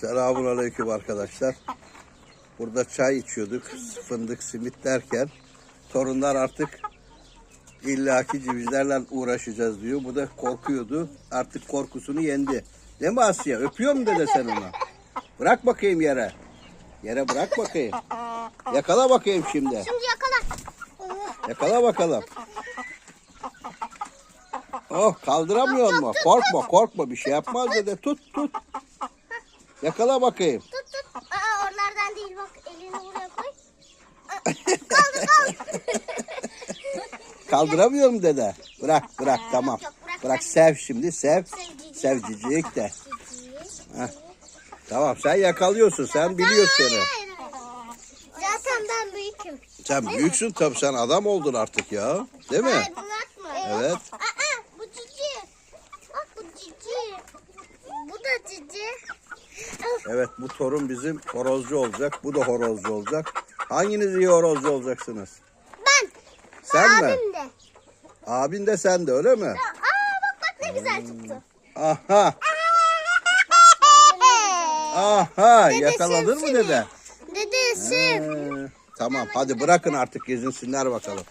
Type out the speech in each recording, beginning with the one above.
Selamun aleyküm arkadaşlar. Burada çay içiyorduk. Fındık simit derken torunlar artık illaki civizlerle uğraşacağız diyor. Bu da korkuyordu. Artık korkusunu yendi. Değil mi Asya? Öpüyor mu dede sen ona? Bırak bakayım yere. Yere bırak bakayım. Yakala bakayım şimdi. Şimdi yakala. Yakala bakalım. Oh kaldıramıyor mu? Korkma korkma bir şey yapmaz dede. Tut tut. Yakala bakayım. Tut tut. Aa, oralardan değil bak elini buraya koy. Aa, kaldı kaldı. Kaldıramıyor mu dede? Bırak bırak tamam. yok, bırak, Bırak sev şimdi sev. Sevgili. Sev cicik de. Heh. Tamam sen yakalıyorsun sen biliyorsun seni. Hayır, hayır. Zaten ben büyüküm. Sen büyüksün tabii sen adam oldun artık ya. Değil mi? Hayır bırakma. Evet. Aa, bu cici. Bak bu cici. Bu da cici. Of, Evet bu torun bizim horozcu olacak. Bu da horozcu olacak. Hanginiz iyi horozcu olacaksınız? Ben. Sen mi? Abim de. Abin de sen de öyle mi? Aa bak bak ne güzel çıktı. Aha. Aha yakaladın mı dede? Dedesi. Ee, tamam hadi bırakın artık gezinsinler bakalım.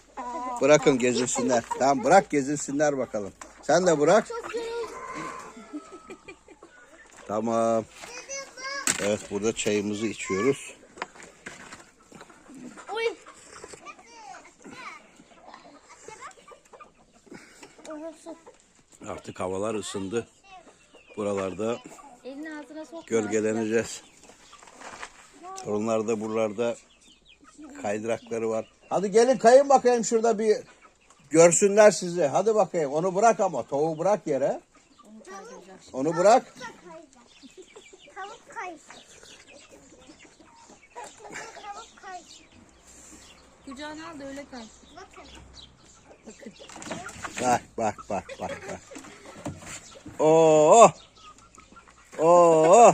Bırakın gezinsinler. Tamam bırak gezinsinler bakalım. Sen de bırak. Tamam. Evet burada çayımızı içiyoruz. Uy. Artık havalar ısındı. Buralarda gölgeleneceğiz. Torunlar da buralarda kaydırakları var. Hadi gelin kayın bakayım şurada bir görsünler sizi. Hadi bakayım onu bırak ama tavuğu bırak yere. Onu bırak. Tavuk kay. Tavuk kay. Kucağına al da öyle. Bakın. Bak bak bak bak bak. Oo. Oo. Al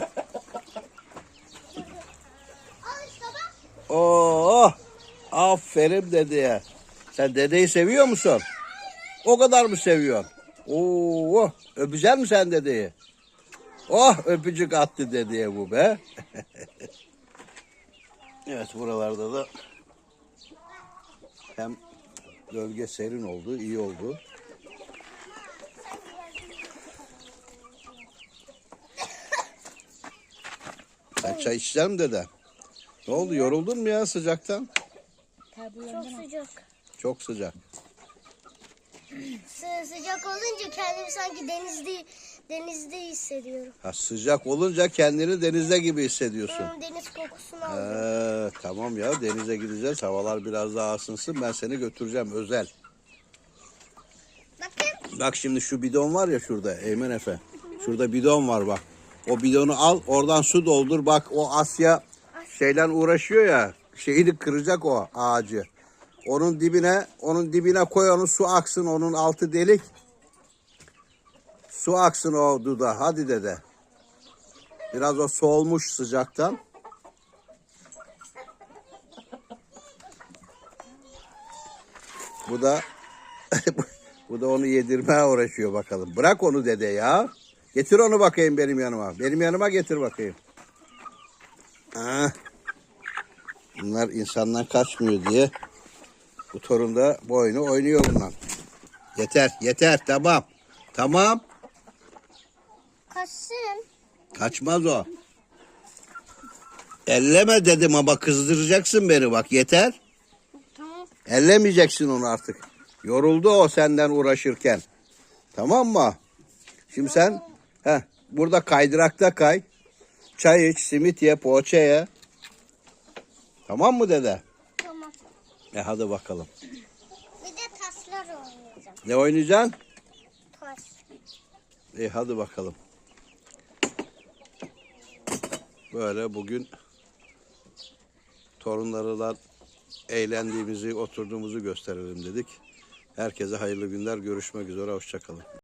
işte bak. Oo. Aferin dedeye. Sen dedeyi seviyor musun? O kadar mı seviyorsun? Oo. Öpecek misin sen dedeyi? Oh öpücük attı dedeye bu be. evet buralarda da hem gölge serin oldu, iyi oldu. Sen çay içecek misin dede? Ne oldu yoruldun mu ya sıcaktan? Çok sıcak. Çok sıcak. Sı- sıcak olunca kendimi sanki denizde denizde hissediyorum. Ha, sıcak olunca kendini denizde gibi hissediyorsun. Hmm, deniz kokusunu aldım. Ee, tamam ya denize gideceğiz. Havalar biraz daha ısınsın. Ben seni götüreceğim özel. Bakın. Bak şimdi şu bidon var ya şurada Eymen Efe. Şurada bidon var bak. O bidonu al oradan su doldur. Bak o Asya şeyle uğraşıyor ya. Şeyini kıracak o ağacı. Onun dibine onun dibine koy onu su aksın onun altı delik. Su aksın o duda. Hadi dede. Biraz o soğumuş sıcaktan. Bu da bu da onu yedirmeye uğraşıyor bakalım. Bırak onu dede ya. Getir onu bakayım benim yanıma. Benim yanıma getir bakayım. Ah. Bunlar insandan kaçmıyor diye bu torun da bu oyunu oynuyor bundan. Yeter, yeter, tamam. Tamam. Kaçsın. Kaçmaz o. Elleme dedim ama kızdıracaksın beni bak yeter. Tamam. Ellemeyeceksin onu artık. Yoruldu o senden uğraşırken. Tamam mı? Şimdi sen heh, burada kaydırakta kay. Çay iç, simit ye, poğaça ye. Tamam mı dede? Tamam. E hadi bakalım. Bir de taşlar oynayacağım. Ne oynayacaksın? Taş. E hadi bakalım. Böyle bugün torunlarla eğlendiğimizi, oturduğumuzu gösterelim dedik. Herkese hayırlı günler. Görüşmek üzere. Hoşçakalın.